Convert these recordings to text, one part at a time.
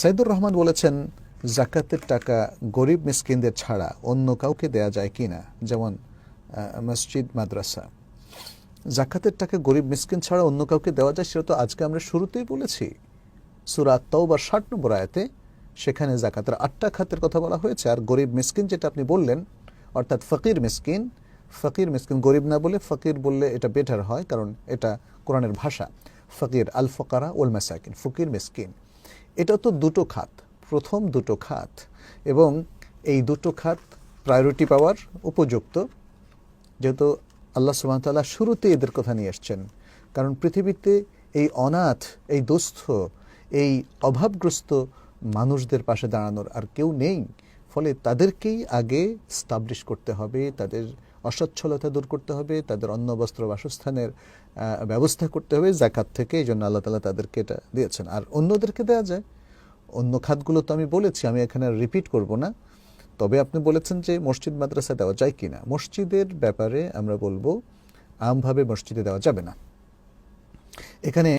সাইদুর রহমান বলেছেন, জাকাতের টাকা গরিব মিসকিনদের ছাড়া অন্য কাউকে দেয়া যায় কি না? যেমন মসজিদ, মাদ্রাসা। জাকাতের টাকা গরিব মিসকিন ছাড়া অন্য কাউকে দেওয়া যায়, সেটা তো আজকে আমরা শুরুতেই বলেছি। সুরাত তওবার ষাট নম্বর আয়াতে সেখানে জাকাতের আটটা খাতের কথা বলা হয়েছে। আর গরিব মিসকিন যেটা আপনি বললেন, অর্থাৎ ফকির মিসকিন ফকির মিসকিন গরিব না বলে ফকির বললে এটা বেটার হয়, কারণ এটা কোরআনের ভাষা। ফকির আল ফকারা ওল মাসাকিন ফকির মিসকিন। এটা তো দুটো খাত, প্রথম দুটো খাত এবং এই দুটো খাত প্রায়োরিটি পাওয়ার উপযুক্ত। যেহেতু আল্লাহ সুবাহতাল্লাহ শুরুতে এদের কথা নিয়ে এসছেন কারণ পৃথিবীতে এই অনাথ, এই দুস্থ, এই অভাবগ্রস্ত মানুষদের পাশে দাঁড়ানোর আর কেউ নেই। ফলে তাদেরকেই আগে স্টাবলিশ করতে হবে, তাদের অসচ্ছলতা দূর করতে হবে, তাদের অন্ন, বস্ত্র, বাসস্থানের ব্যবস্থা করতে হবে, জাকাত থেকে, এই জন্য আল্লাহ তালা তাদেরকে এটা দিয়েছেন। আর অন্যদেরকে দেওয়া যায়? অন্য খাতগুলো তো আমি বলেছি, আমি এখানে রিপিট করব না। তবে আপনি বলেছেন যে মসজিদ, মাদ্রাসা দেওয়া যায় কি না মসজিদের ব্যাপারে আমরা বলব, আমভাবে মসজিদে দেওয়া যাবে না। এখানে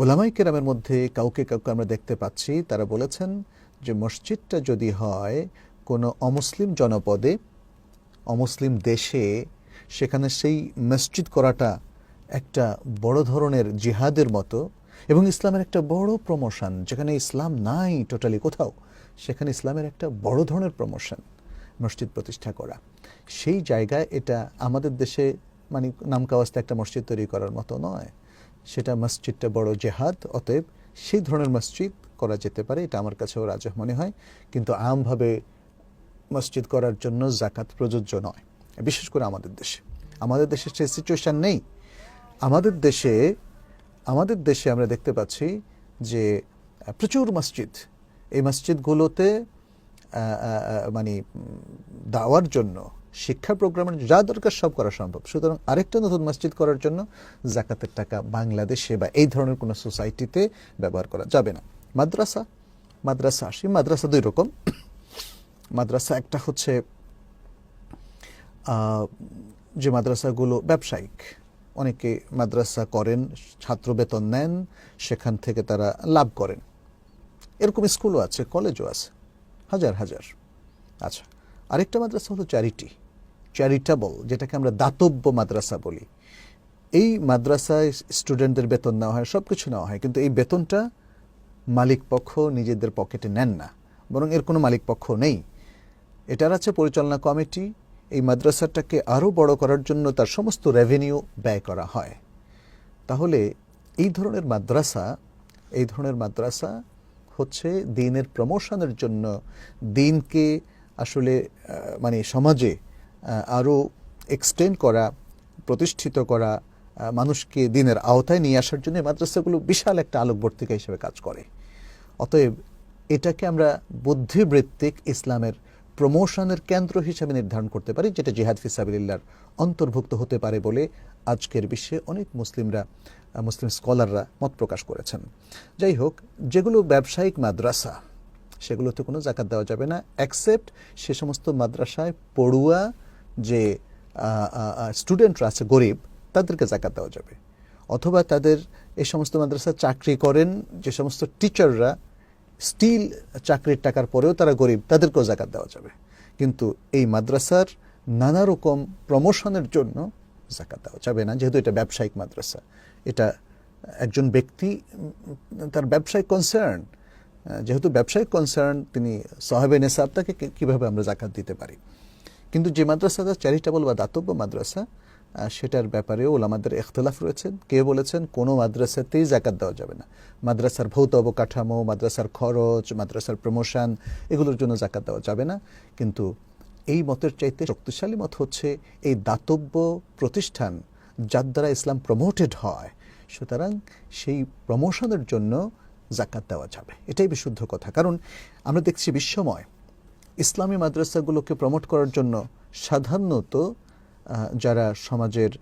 ওলামাই কেরামের মধ্যে কাউকে কাউকে আমরা দেখতে পাচ্ছি, তারা বলেছেন যে মসজিদটা যদি হয়, কোনো অমুসলিম জনপদে অমুসলিম দেশে সেখানে সেই মসজিদ করাটা একটা বড় ধরনের জিহাদের মতো এবং ইসলামের একটা বড় প্রমোশন যেখানে ইসলাম নাই টোটালি কোথাও, সেখানে ইসলামের একটা বড় ধরনের প্রমোশন মসজিদ প্রতিষ্ঠা করা। সেই জায়গায় এটা আমাদের দেশে মানে নামকাওয়াস্তে একটা মসজিদ তৈরি করার মতো নয়। সেটা মসজিদটা বড় জেহাদ, অতএব সেই ধরনের মসজিদ করা যেতে পারে, এটা আমার কাছেও রাজহ মনে হয়। কিন্তু আমভাবে মসজিদ করার জন্য জাকাত প্রযোজ্য নয়। বিশেষ করে আমাদের দেশে। আমাদের দেশে সেই সিচুয়েশান নেই। আমাদের দেশে আমাদের দেশে আমরা দেখতে পাচ্ছি যে প্রচুর মসজিদ। এই মসজিদগুলোতে মানে দাওয়ার জন্য, শিক্ষা প্রোগ্রামের যা দরকার সব করা সম্ভব। সুতরাং আরেকটা নতুন মসজিদ করার জন্য জাকাতের টাকা বাংলাদেশে বা এই ধরনের কোনো সোসাইটিতে ব্যবহার করা যাবে না। মাদ্রাসা মাদ্রাসা আসি। মাদ্রাসা দুই রকম। মাদ্রাসা একটা হচ্ছে যে মাদ্রাসাগুলো ব্যবসায়িক। অনেকে মাদ্রাসা করেন, ছাত্র বেতন নেন, সেখান থেকে তারা লাভ করেন। এরকম স্কুলও আছে, কলেজও আছে, হাজার হাজার। আচ্ছা আরেকটা মাদ্রাসা হলো চ্যারিটি, চ্যারিটেবল, যেটাকে আমরা দাতব্য মাদ্রাসা বলি। এই মাদ্রাসায় স্টুডেন্টদের বেতন নেওয়া হয় সব কিছু নেওয়া হয়, কিন্তু এই বেতনটা মালিক পক্ষ নিজেদের পকেটে নেন না। বরং এর কোনো মালিক পক্ষ নেই। এটার আছে পরিচালনা কমিটি। এই মাদ্রাসাটাকে আরও বড় করার জন্য তার সমস্ত রেভিনিউ ব্যয় করা হয়। তাহলে এই ধরনের মাদ্রাসা, এই ধরনের মাদ্রাসা হচ্ছে দিনের প্রমোশনের জন্য দিনকে আসলে মানে সমাজে আরও এক্সটেন্ড করা, প্রতিষ্ঠিত করা মানুষকে দিনের আওতায় নিয়ে আসার জন্য মাদ্রাসাগুলো বিশাল একটা আলোকবর্তিকা হিসেবে কাজ করে। অতএব এটাকে আমরা বুদ্ধিবৃত্তিক ইসলামের প্রমোশনের কেন্দ্র হিসেবে নির্ধারণ করতে পারি, যেটা জিহাদ ফিসাবিল্লার অন্তর্ভুক্ত হতে পারে বলে আজকের বিশ্বে অনেক মুসলিমরা, মুসলিম স্কলাররা মত প্রকাশ করেছেন। যাই হোক, যেগুলো ব্যবসায়িক মাদ্রাসা, সেগুলোতে কোনো জাকাত দেওয়া যাবে না অ্যাকসেপ্ট সে সমস্ত মাদ্রাসায় পড়ুয়া যে স্টুডেন্টরা আছে, গরিব, তাদেরকে জাকাত দেওয়া যাবে। অথবা তাদের এই সমস্ত মাদ্রাসা চাকরি করেন যে সমস্ত টিচাররা স্টিল চাকরির টাকার পরেও তারা গরিব, তাদেরকেও জাকাত দেওয়া যাবে। কিন্তু এই মাদ্রাসার নানা রকম প্রমোশনের জন্য জাকাত দেওয়া যাবে না, যেহেতু এটা ব্যবসায়িক মাদ্রাসা। এটা একজন ব্যক্তি তার ব্যবসায়িক কনসার্ন যেহেতু ব্যবসায়িক কনসার্ন তিনি সাহেবে নেসাব তাকে কীভাবে আমরা জাকাত দিতে পারি? কিন্তু যে মাদ্রাসাটা চ্যারিটেবল বা দাতব্য মাদ্রাসা সেটার ব্যাপারেও ওলামাদের এখতলাফ রয়েছেন কে বলেছেন, কোনো মাদ্রাসাতেই জাকাত দেওয়া যাবে না। মাদ্রাসার ভৌত অবকাঠামো, মাদ্রাসার খরচ, মাদ্রাসার প্রমোশন এগুলোর জন্য জাকাত দেওয়া যাবে না। কিন্তু এই মতের চাইতে শক্তিশালী মত হচ্ছে, এই দাতব্য প্রতিষ্ঠান যার দ্বারা ইসলাম প্রমোটেড হয়, সুতরাং সেই প্রমোশনের জন্য জাকাত দেওয়া যাবে। এটাই বিশুদ্ধ কথা। কারণ আমরা দেখছি বিশ্বময়, ইসলামী মাদ্রাসাগুলোকে প্রমোট করার জন্য সাধারণত যারা সমাজের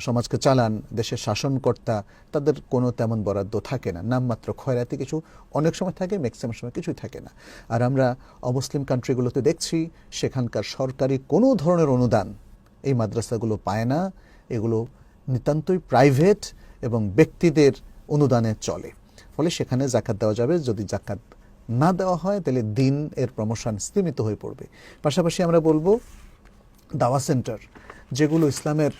সমাজকে চালান, দেশের শাসনকর্তা, তাদের কোনো তেমন বরাদ্দ থাকে না। নামমাত্র খয়রাতি কিছু অনেক সময় থাকে ম্যাক্সিমাম সময় কিছুই থাকে না। আর আমরা অমুসলিম কান্ট্রিগুলোতে দেখছি, সেখানকার সরকারি কোনো ধরনের অনুদান এই মাদ্রাসাগুলো পায় না। এগুলো নিতান্তই প্রাইভেট এবং ব্যক্তিদের অনুদানে চলে। ফলে সেখানে জাকাত দেওয়া যাবে। যদি জাকাত না দেওয়া হয়, তাহলে দিন এর প্রমোশন স্তীমিত হয়ে পড়বে। পাশাপাশি আমরা বলব দাওয়া সেন্টার, যেগুলো ইসলামের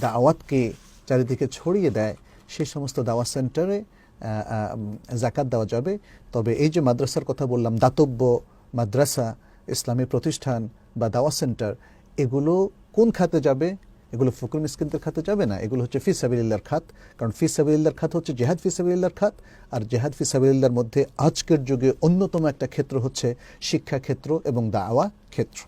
দাওয়াতকে চারিদিকে ছড়িয়ে দেয় সেই সমস্ত দাওয়া সেন্টারে জাকাত দেওয়া যাবে। তবে এই যে মাদ্রাসার কথা বললাম, দাতব্য মাদ্রাসা, ইসলামী প্রতিষ্ঠান বা দাওয়া সেন্টার, এগুলো কোন খাতে যাবে? এগুলো ফকর মিসকিনদের খাতে যাবে না? এগুলো হচ্ছে ফি সাবিল্লার খাত। কারণ ফি সাবিল্লার খাত হচ্ছে জেহাদ ফি সাবিল্লার খাত। আর জেহাদ ফি সাবিল্লার মধ্যে আজকের যুগে অন্যতম একটা ক্ষেত্র হচ্ছে শিক্ষা ক্ষেত্র এবং দাওয়া ক্ষেত্র।